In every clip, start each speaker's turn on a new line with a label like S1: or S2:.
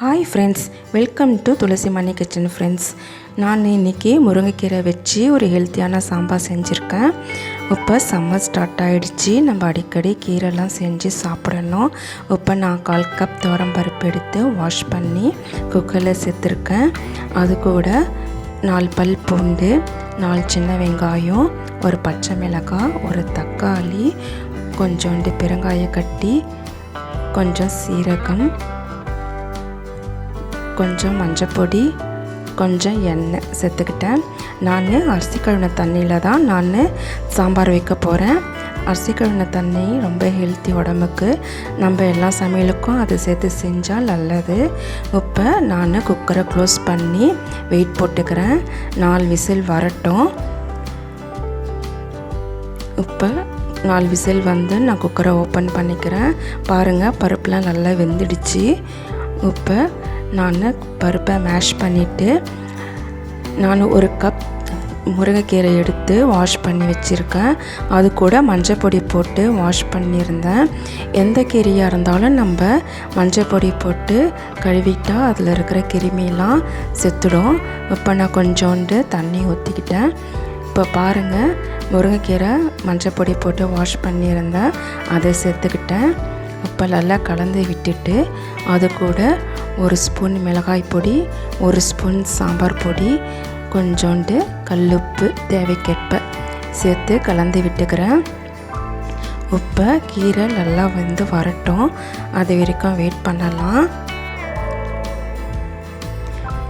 S1: Hi friends welcome to Thulasi Mani kitchen friends நான் இன்றைக்கி முருங்கைக்கீரை வச்சு ஒரு ஹெல்த்தியான சாம்பார் செஞ்சுருக்கேன். இப்போ சம்மர் ஸ்டார்ட் ஆகிடுச்சு நம்ம அடிக்கடி கீரைலாம் செஞ்சு சாப்பிடணும். இப்போ நான் கால் கப் பருப்பு எடுத்து வாஷ் பண்ணி குக்கரில் சேர்த்துருக்கேன். அது கூட நாலு பல் பூண்டு நாலு சின்ன வெங்காயம் ஒரு பச்சை மிளகாய் ஒரு தக்காளி கொஞ்சோண்டு பெருங்காய கட்டி கொஞ்சம் சீரகம் கொஞ்சம் மஞ்சப்பொடி கொஞ்சம் எண்ணெய் சேர்த்துக்கிட்டேன். நான் அரிசி கழுவின தண்ணியில் தான் நான் சாம்பார் வைக்க போகிறேன் அரிசி கழுவின தண்ணி ரொம்ப ஹெல்த்தி உடம்புக்கு. நம்ம எல்லா சமையலுக்கும் அதை சேர்த்து செஞ்சால் நல்லது. இப்போ நான் குக்கரை க்ளோஸ் பண்ணி வெயிட் போட்டுக்கிறேன். நாலு விசில் வரட்டும். இப்போ நாலு விசில் வந்து நான் குக்கரை ஓப்பன் பண்ணிக்கிறேன். பாருங்கள் பருப்புலாம் நல்லா வெந்துடுச்சு. இப்போ நான் பருப்பை மேஷ் பண்ணிவிட்டு நான் ஒரு கப் முருங்கைக்கீரை எடுத்து வாஷ் பண்ணி வச்சுருக்கேன். அது கூட மஞ்சள் பொடி போட்டு வாஷ் பண்ணியிருந்தேன். எந்த கீரையாக இருந்தாலும் நம்ம மஞ்சள் பொடி போட்டு கழுவிட்டால் அதில் இருக்கிற கிருமியெல்லாம் செத்துடும். இப்போ நான் கொஞ்சோண்டு தண்ணி ஊற்றிக்கிட்டேன் இப்போ பாருங்கள் முருங்கைக்கீரை மஞ்சள் பொடி போட்டு வாஷ் பண்ணியிருந்தேன். அதை சேர்த்துக்கிட்டேன். இப்போ நல்லா கலந்து விட்டுட்டு அது கூட ஒரு ஸ்பூன் மிளகாய் பொடி ஒரு ஸ்பூன் சாம்பார் பொடி கொஞ்சோண்டு கல்லுப்பு தேவைக்கேற்ப சேர்த்து கலந்து விட்டுக்கிறேன். உப்பை கீரை நல்லா வந்து வரட்டும். அது வரைக்கும் வெயிட் பண்ணலாம்.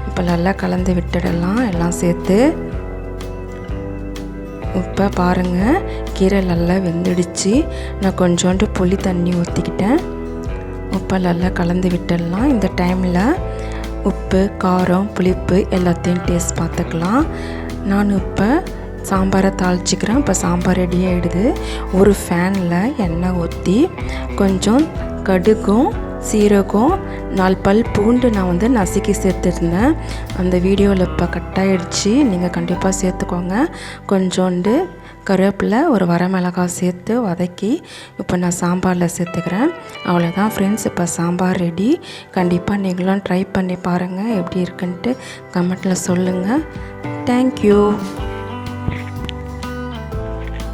S1: இப்போ நல்லா கலந்து விட்டுடலாம். எல்லாம் சேர்த்து இப்போ பாருங்கள் கீரை நல்லா வெந்துடுச்சு. நான் கொஞ்சோண்டு புளி தண்ணி ஊற்றிக்கிட்டேன் உப்பை நல்லா கலந்து விட்டுடலாம். இந்த டைமில் உப்பு காரம் புளிப்பு எல்லாத்தையும் டேஸ்ட் பார்த்துக்கலாம். நான் இப்போ சாம்பாரை தாளிச்சிக்கிறேன். இப்போ சாம்பார் ரெடி ஆகிடுது ஒரு ஃபேனில் எண்ணெய் ஊற்றி கொஞ்சம் கடுகும் சீரகம் நாலு பல் பூண்டு நான் வந்து நசுக்கி சேர்த்துருந்தேன். அந்த வீடியோவில் இப்போ கட் ஆகிடுச்சு நீங்கள் கண்டிப்பாக சேர்த்துக்கோங்க. கொஞ்சோண்டு கருவேப்பிலை ஒரு வரமிளகாய் சேர்த்து வதக்கி இப்போ நான் சாம்பாரில் சேர்த்துக்கிறேன். அவ்வளோதான் ஃப்ரெண்ட்ஸ் இப்போ சாம்பார் ரெடி கண்டிப்பாக நீங்களும் ட்ரை பண்ணி பாருங்கள் எப்படி இருக்குன்ட்டு கமெண்ட்டில் சொல்லுங்கள் தேங்க்யூ